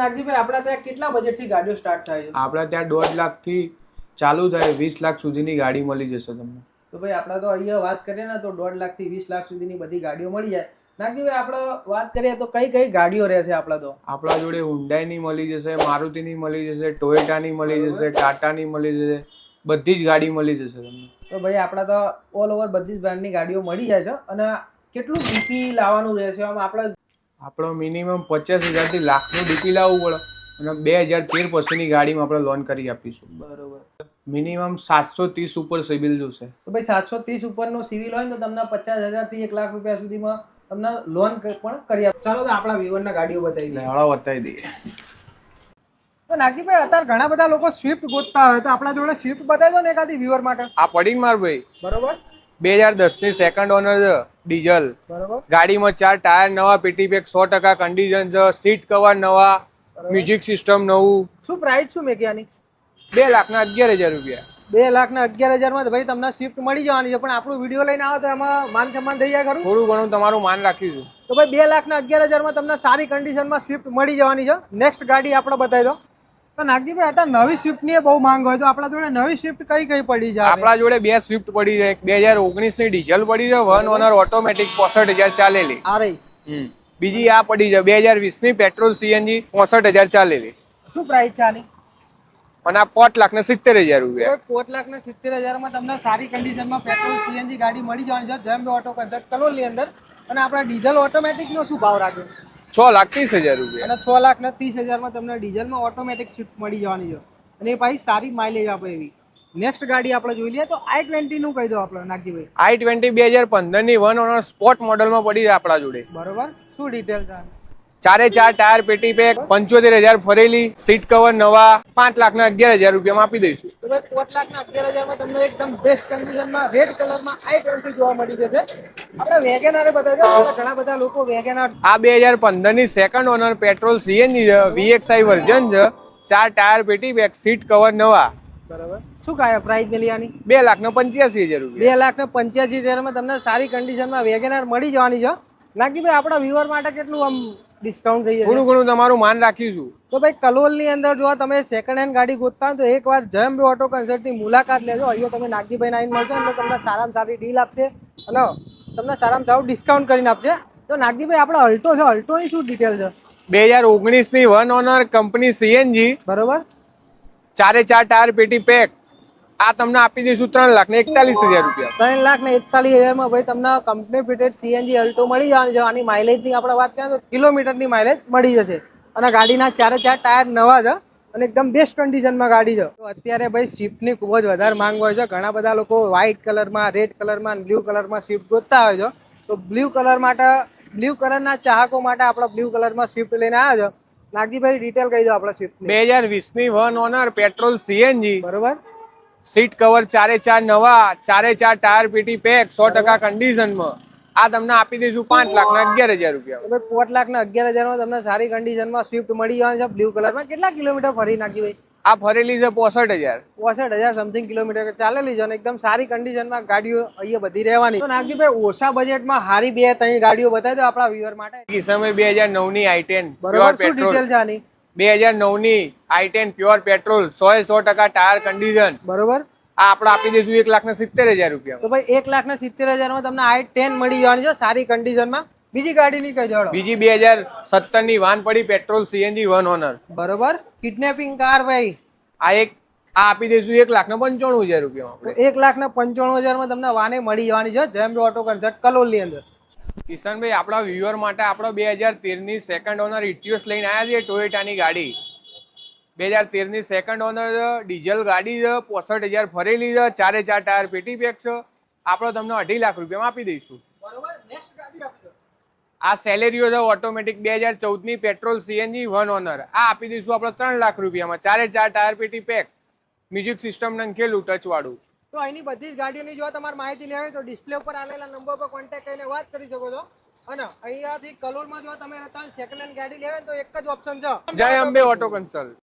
નાગજીભાઈ આપણા ત્યાં કેટલા બજેટથી ગાડીઓ સ્ટાર્ટ થાય છે? આપણા ત્યાં દોઢ લાખથી ચાલુ થાય વીસ લાખ સુધીની ગાડી મળી જશે તમને. તો ભાઈ આપણે તો અહીંયા વાત કરીએ ને તો દોઢ લાખથી વીસ લાખ સુધીની બધી ગાડીઓ મળી જાય. નાગજીભાઈ આપણે વાત કરીએ તો કઈ કઈ ગાડીઓ રહેશે આપણા તો? આપણા જોડે હુન્ડાઈની મળી જશે મારુતિની મળી જશે ટોયોટાની મળી જશે ટાટાની મળી જશે બધી જ ગાડી મળી જશે તમને. તો ભાઈ આપણા તો ઓલ ઓવર બધી જ બ્રાન્ડની ગાડીઓ મળી જાય છે. અને કેટલું બીપી લાવવાનું રહેશે આમ આપણે આપણો મિનિમમ પચાસ હજારથી લાખનું ડીપી લાવવું પડે. અને બે હજાર તેર પછીની ગાડીમાં આપણે લોન કરી આપીશું. બરોબર. મિનિમમ સાતસો ત્રીસ ઉપર સિવિલ જોશે. તો ભાઈ સાતસો ત્રીસ ઉપરનો સિવિલ હોય ને તો તમને પચાસ હજારથી એક લાખ રૂપિયા સુધીમાં તમને લોન પણ કરી આપ ચાલો તો આપણા વિવરના ગાડીઓ બતાવી દઈએ. હાળો બતાવી દઈએ. તો નાગજીભાઈ અત્યારે ઘણા બધા લોકો સ્વિફ્ટ ગોતતા હોય તો આપણા જોડે સ્વિફ્ટ બતાવી દો ને એકાદી વ્યુઅર માટે. આ પડી માર ભાઈ. બરોબર. બે હજાર દસની સેકન્ડ ઓનર છે. ડીઝલ. ગાડીમાં ચાર ટાયર નવા પેટી પેક સો ટકા કન્ડિશન છે. સીટ કવર નવા મ્યુઝિક સિસ્ટમ નવું. શું પ્રાઇસ શું મેકિયાની બે લાખના અગિયાર હજાર રૂપિયા. બે લાખ ને અગિયાર હજારમાં ભાઈ તમને સ્વિફ્ટ મળી જવાની છે. પણ આપણું વીડિયો લઈને આવો તો એમાં માન સન્માન થઈ જાય ખરું? થોડું ઘણું તમારું માન રાખીશું. તો ભાઈ બે લાખ ને અગિયાર હજારમાં તમને સારી કન્ડિશનમાં સ્વિફ્ટ મળી જવાની છે. નેક્સ્ટ ગાડી આપણે બતાવી દો. તો નાગજીભાઈ અત્યારે નવી સ્વિફ્ટની બહુ માંગ હોય. તો આપણા જોડે નવી સ્વિફ્ટ કઈ કઈ પડી જાય આપણા જોડે બે સ્વિફ્ટ પડી છે. બે હજાર ઓગણીસની ડીઝલ પડી છે વન ઓનર ઓટોમેટિક પોસઠ હજાર ચાલેલી. આ રહી બીજી આ પડી છે બે હજાર વીસની પેટ્રોલ સીએનજી પોસઠ હજાર ચાલેલી. શું પ્રાઇસ છે આની? અને આ પાંચ લાખ ને સિત્તેર હજાર રૂપિયા. પોત લાખ ને સિત્તેર હજારમાં તમને સારી કન્ડિશનમાં પેટ્રોલ સીએનજી ગાડી મળી જવાની છે. જેમ ઓટો કન્સર્ટ કલોલની અંદર. અને આપણા ડીઝલ ઓટોમેટિક નો શું ભાવ રાખ્યો? છ લાખ ત્રીસ હજાર રૂપિયા. અને છ લાખ ને ત્રીસ હજારમાં તમને ડીઝલમાં ઓટોમેટિક સ્વિફ્ટ મળી જવાની છે. અને એ ભાઈ સારી માઇલેજ આપે એવી. નેક્સ્ટ ગાડી આપણે જોઈ લઈએ તો આઈ ટ્વેન્ટી નું કહી દો આપણે નાગજીભાઈ. આઈ ટ્વેન્ટી બે હજાર પંદરની વન ઓનર સ્પોર્ટ મોડલમાં પડી છે આપણા જોડે. બરોબર? શું ડિટેલ ચારે ચાર ટાયર પેટી પેક પંચોતેર હજાર ફરેલી સીટ કવર નવા પાંચ લાખ ના અગિયાર હજાર રૂપિયામાં આપી દઈશું. તો ભાઈ પોત લાખ અગિયાર હજારમાં તમને એકદમ બેસ્ટ કન્ડિશનમાં રેડ કલરમાં આઈ ટ્વેન્ટી જોવા મળી જશે. આપણે વેગેનારે બતાવ્યો ઘણા બધા લોકો વેગેનાર આ બે હજાર પંદરની સેકન્ડ ઓનર પેટ્રોલ સીએનજી છે વીએક્સઆઈ વર્ઝન છે. ચાર ટાયર પેટી બેક સીટ કવર નવા. બરાબર. શું કાંઈ પ્રાઇસ મિલી આની બે લાખ ને પંચ્યાસી હજાર રૂપિયા. બે લાખ ને પંચ્યાસી હજારમાં તમને સારી કન્ડિશનમાં વેગેનાર મળી જવાની છે. નાગજીભાઈ આપણા વ્યુઅર માટે કેટલું આમ ડિસ્કાઉન્ટ થઈ જશે થોડું ઘણું તમારું માન રાખીશું તો ભાઈ કલોલની અંદર જો તમે સેકન્ડ હેન્ડ ગાડી ગોતતા હોય તો એકવાર જયંબ ઓટો કન્સર્ટની મુલાકાત લેજો. અહીંયા તમે નાગજીભાઈ આવીને મળશો એટલે તમને સારામાં સારી ડીલ આપશે. અને તમને સારામાં સારું ડિસ્કાઉન્ટ કરીને આપશે. તો નાગજીભાઈ આપણે અલ્ટો છે. અલ્ટોની શું ડિટેલ છે? બે હજાર ઓગણીસની વન ઓનર કંપની સીએનજી બરોબર? ચારે ચાર ટાયર પેટી પેક આ તમને આપી દઈશું ત્રણ લાખ ને એકતાલીસ હજાર રૂપિયા. ત્રણ લાખ ને એકતાલીસ હજારમાં ભાઈ તમને કંપની ફિટેડ સીએનજી અલ્ટો મળી જવાની છે. આની માઇલેજની આપણે વાત કરીએ તો કિલોમીટરની માઇલેજ મળી જશે. અને ગાડીના ચારે ચાર ટાયર નવા છે અને એકદમ બેસ્ટ કન્ડિશનમાં ગાડી છે. તો અત્યારે ભાઈ સ્વિફ્ટની ખૂબ જ વધારે માંગ હોય છે. ઘણા બધા લોકો વ્હાઇટ કલરમાં રેડ કલરમાં બ્લુ કલરમાં સ્વિફ્ટ ગોતતા હોય છે. તો બ્લુ કલર માટે બ્લુ કલરના ચાહકો માટે આપણે બ્લુ કલરમાં સ્વિફ્ટ લઈને આવ્યા છે. નાગજીભાઈ ડિટેલ કહી દો આપણે સ્વિફ્ટ બે હજાર વીસની વન ઓનર પેટ્રોલ સીએનજી બરોબર? સીટ કવર ચારે ચાર નવા ચારે ચાર ટાયર પેટી પેક સો ટકા કન્ડિશનમાં આ તમને આપી દઈશું પાંચ લાખ ના અગિયાર હજાર રૂપિયા. તો ભાઈ પોત લાખ ના અગિયાર હજારમાં તમને સારી કન્ડિશનમાં સ્વિફ્ટ મળી જવાની છે. બ્લુ કલરમાં કેટલા કિલોમીટર ફરી નાખી ભાઈ? આ ફરેલી છે પોસઠ હજાર. પોસઠ હજાર સમથિંગ કિલોમીટર ચાલેલી છે અને એકદમ સારી કન્ડિશનમાં ગાડીઓ અહીંયા બધી રહેવાની. તો નાગજી ભાઈ ઓછા બજેટમાં સારી બે ત્રણ ગાડીઓ બતાવી દો આપણા વ્યુઅર માટે. કિસમે બે હજાર નવની આઈ ટેન બરોબર શું ડિટેલ છે આની? બે હજાર નવની આઈ ટેન પ્યોર પેટ્રોલ સો એ સો ટકા ટાયર કન્ડિશન. બરોબર. આ આપણે આપી દઈશું એક લાખ ને સિત્તેર હજાર રૂપિયા તો ભાઈ એક લાખ ને સિત્તેર હજારમાં તમને આઈ ટેન મળી જવાની છે સારી કન્ડિશનમાં. બીજી ગાડીની કઈ જોડો બીજી બે હજાર સત્તરની વાન પડી પેટ્રોલ સીએનજી વન ઓનર. બરોબર. કિડનેપિંગ કાર ભાઈ. આ એક આ આપી દઈશું એક લાખ ને પંચાણું હજાર રૂપિયા એક લાખ ને પંચાણું હજારમાં તમને વાને મળી જવાની છે જેમ ઓટો કન્સર્ટ કલોલની અંદર. કિશનભાઈ આપણા વ્યુઅર માટે આપણો બે હજાર તેરની સેકન્ડ ઓનર ઇટ્યુસ લઈને આવ્યા છીએ ટોયોટાની ગાડી. બે હજાર તેરની સેકન્ડ ઓનર ડીઝલ ગાડી છે પોસઠ હજાર ફરેલી છે ચારે ચાર ટાયર પેટી પેક છે. આપણો તમને અઢી લાખ રૂપિયામાં આપી દઈશું. આ સેલેરીઓ છે ઓટોમેટિક બે હજાર ચૌદની પેટ્રોલ સીએનજી વન ઓનર આ આપી દઈશું આપણે ત્રણ લાખ રૂપિયામાં. ચારે ચાર ટાયર પેટી પેક મ્યુઝિક સિસ્ટમ નંખેલું ટચ વાળું. તો અહીંની બધી જ ગાડીઓની જો તમારે માહિતી લેવી તો ડિસ્પ્લે ઉપર આવેલા નંબર પર કોન્ટેક્ટ કરીને વાત કરી શકો છો. અને અહીંયાથી કલોલમાં જો તમે સેકન્ડ હેન્ડ ગાડી લેવી તો એક જ ઓપ્શન છે. જય અંબે ઓટો કન્સલ્ટ